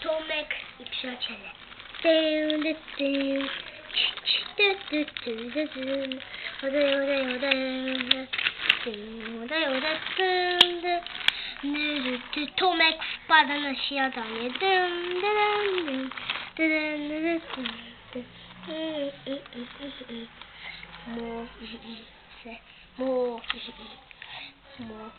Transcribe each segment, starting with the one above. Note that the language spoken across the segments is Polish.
Tomek ifşa çele. Tomek barını şiyadan yedim. Mo, mo, mo.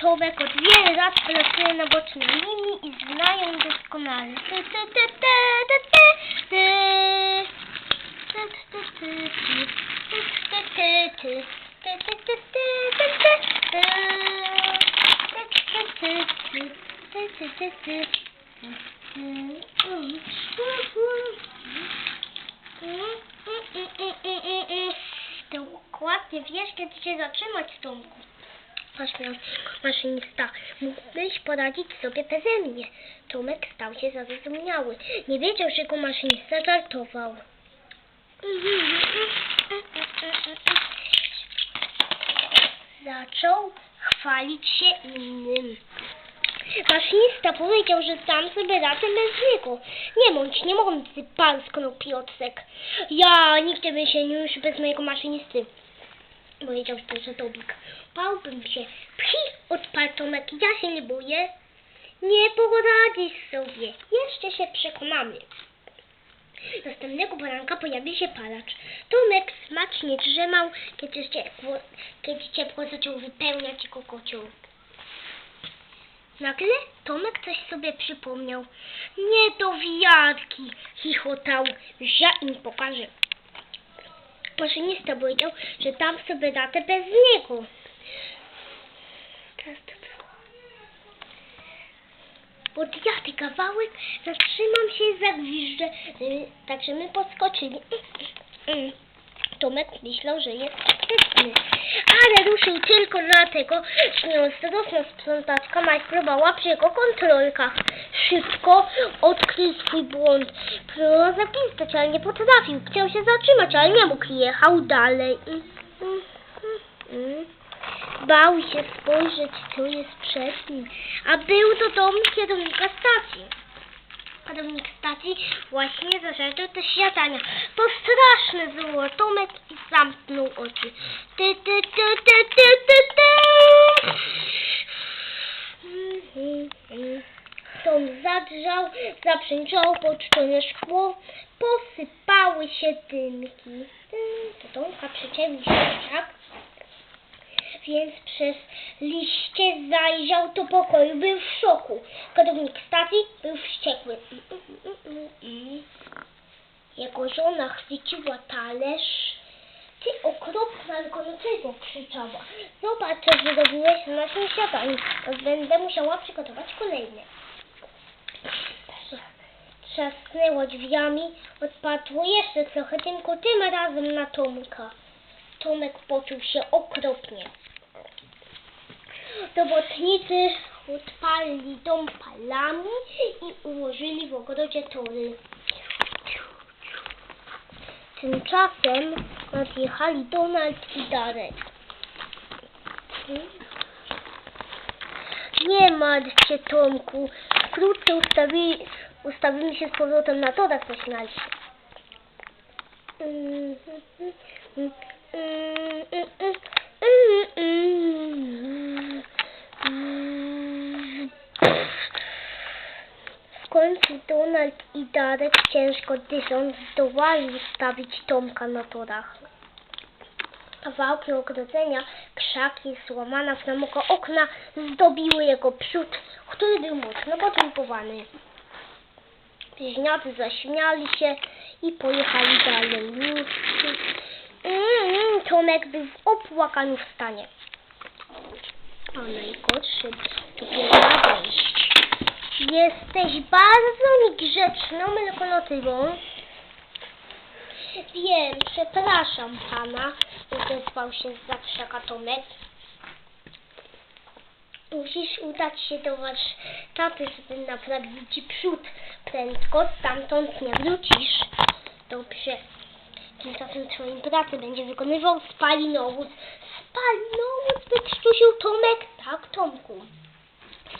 Tomek od wielu lat pracuje na bocznej linii i znają doskonale. Ty, ty. Dokładnie wiesz, kiedy się zatrzymać, Tomku. Masz miał maszynista. Mógłbyś poradzić sobie beze mnie. Tomek stał się zarozumiały. Nie wiedział, że go maszynista żartował. Zaczął chwalić się innym. Maszynista powiedział, że sam sobie radzę bez niego. Nie bądź niemądry, pan Piotrek. Ja nigdy bym się nie już bez mojego maszynisty. Powiedział że Tobik. Bałbym się. Pchi, odparł Tomek. Ja się nie boję. Nie poradzisz sobie. Jeszcze się przekonamy. Następnego poranka pojawił się palacz. Tomek smacznie drzemał, kiedy ciepło, kiedy ciepło zaczął wypełniać jego kocioł. Nagle Tomek coś sobie przypomniał. Nie do wiatki, chichotał. Już ja im pokażę. Maszynista powiedział, że tam sobie datę bez niego. Teraz to. Podjadę kawałek, zatrzymam się i zagwiżdżę. Y, Także my podskoczyli. Mm. Tomek myślał, że jest Ale ruszył tylko dlatego, że nieostrożna sprzątaczka majstrowała przy jego kontrolkach. Szybko odkrył swój błąd. Próbował zapisać, ale nie potrafił. Chciał się zatrzymać, ale nie mógł. Jechał dalej. Mm, mm, mm. Bał się spojrzeć, co jest przed nim. A był to dom kierownika stacji. Kierownik stacji właśnie zażarł do śniadania. To straszne zło. Tomek zamknął oczy. Ty, ty, ty, ty, ty, ty, ty. Tom zadrżał, zaprzęczało poczczone szkło, posypały się dynki. To Tomka przecięli się tak, więc przez liście zajrzał do pokoju. Był w szoku. Kierownik stacji był wściekły. Jego żona chwyciła talerz. Ty okropna wykonawczego krzyczała. Zobacz, co zrobiłeś na naszym śniadaniu. Będę musiała przygotować kolejne. Trzasnęło drzwiami, odpadło jeszcze trochę, tylko tym razem na Tomka. Tomek poczuł się okropnie. Robotnicy odpalili dom palami i ułożyli w ogrodzie tory. Tymczasem nadjechali Donald i Darek. Nie martw się, Tomku. Wkrótce ustawi, ustawimy się z powrotem na torach, zaśmiali się. W końcu Donald i Darek ciężko dysząc zdołali ustawić Tomka na torach. Kawałki ogrodzenia, krzaki, złamana flamoka okna zdobiły jego przód, który był mocno potumpowany. Bliźniacy zaśmiali się i pojechali dalej. Mm, mm, Tomek był w opłakaniu w stanie to najgorszy dopiero na wejść. Jesteś bardzo niegrzeczną lokomotywą. Wiem, przepraszam pana, odezwał się za krzaka Tomek. Musisz udać się do warsztaty, żeby naprawić ci przód. Prędko stamtąd nie wrócisz. Dobrze. Tymczasem swoim pracę będzie wykonywał spalinowóz Spalinowoz wykrztusił Tomek. Tak, Tomku.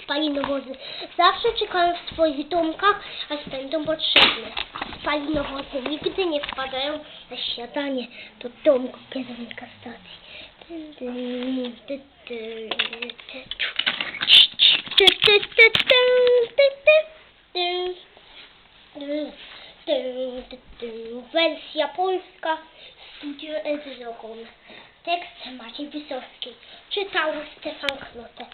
Spalinowozy. Zawsze czekają w swoich domkach, aż będą potrzebne. Spalinowozy nigdy nie wpadają na śniadanie do domku kierownika stacji. Wersja polska Studio Edzogon. Tekst Maciej Wisowski. Czytał Stefan Knute.